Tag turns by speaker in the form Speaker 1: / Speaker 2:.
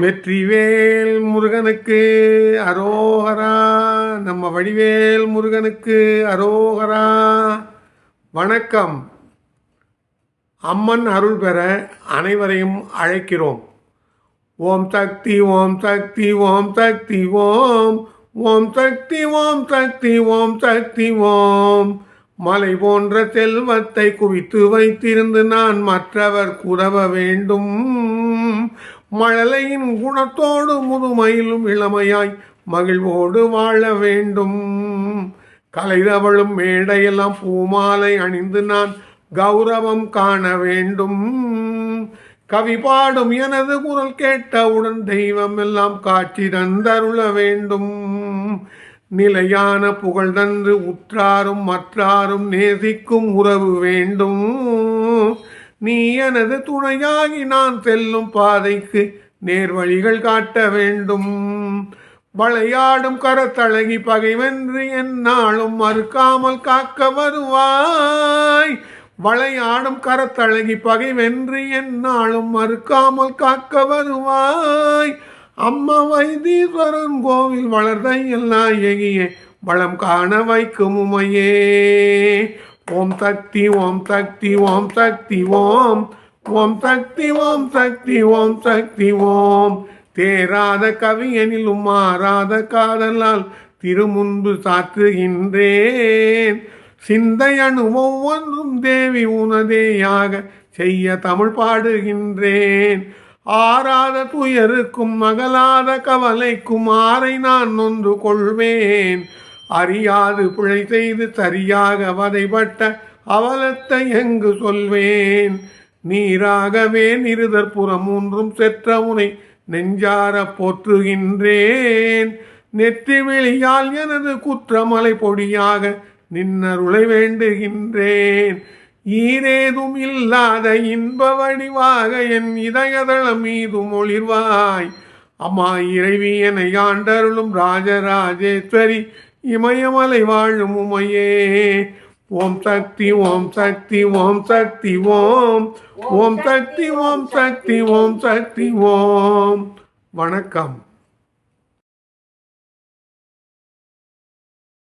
Speaker 1: வெற்றிவேல் முருகனுக்கு அரோகரா. நம்ம வடிவேல் முருகனுக்கு அரோகரா. வணக்கம். அம்மன் அருள் பெற அனைவரையும் அழைக்கிறோம். ஓம் சக்தி ஓம் சக்தி ஓம் சக்தி ஓம். ஓம் சக்தி ஓம் சக்தி ஓம் சக்தி ஓம். மலை போன்ற செல்வத்தை குவித்து வைத்திருந்து நான் மற்றவர் குறவ வேண்டும். மழலையின் குணத்தோடு முதுமையிலும் இளமையாய் மகிழ்வோடு வாழ வேண்டும். கலைதவளும் மேடையெல்லாம் பூமாலை அணிந்து நான் கௌரவம் காண வேண்டும். கவி பாடும் எனது குரல் கேட்டவுடன் தெய்வம் எல்லாம் காட்சி தந்தருள வேண்டும். நிலையான புகழ் தந்து உற்றாரும் மற்றாரும் நேசிக்கும் உறவு வேண்டும். நீ எனது துணையாகி நான் செல்லும் பாதைக்கு நேர்வழிகள் காட்ட வேண்டும். வளையாடும் கரத்தழகி பகைவென்று என்னாலும் மறுக்காமல் காக்க வருவாய். வளையாடும் கரத்தழகி பகைவென்று என்னாலும் மறுக்காமல் காக்க வருவாய். அம்மா வைத்தீஸ்வரன் கோவில் வளர்ந்த நாயகியே வளம் காண வைக்கும் உமையே. ஓம் சக்தி ஓம் சக்தி ஓம் சக்தி ஓம். ஓம் சக்தி ஓம் சக்தி ஓம் சக்தி ஓம். தேராத கவியனிலும் மாறாத காதலால் திருமுன்பு சாற்றுகின்றேன். சிந்தையணு ஒவ்வொன்றும் தேவி உனதேயாக செய்ய தமிழ் பாடுகின்றேன். ஆறாத துயருக்கும் மகளாத கவலைக்கும் ஆரை நான் நொந்து கொள்வேன். அறியாது பிழை செய்து சரியாக வதைப்பட்ட அவலத்தை எங்கு சொல்வேன்? நீராகவே நிருதற்புறம் மூன்றும் செற்ற உனை நெஞ்சார போற்றுகின்றேன். நெற்றி வெளியால் எனது குற்றமலை பொடியாக நின்னருளை வேண்டுகின்றேன். ஈரேதும் இல்லாத இன்ப வடிவாக என் இதயதளம் மீதும் ஒளிர்வாய். அம்மா இறைவி என ஆண்டருளும் ராஜராஜேஸ்வரி இமயமலை வாழும் உமையே. ஓம் சக்தி ஓம் சக்தி ஓம் சக்தி ஓம். ஓம் சக்தி ஓம் சக்தி ஓம் சக்தி ஓம். வணக்கம்.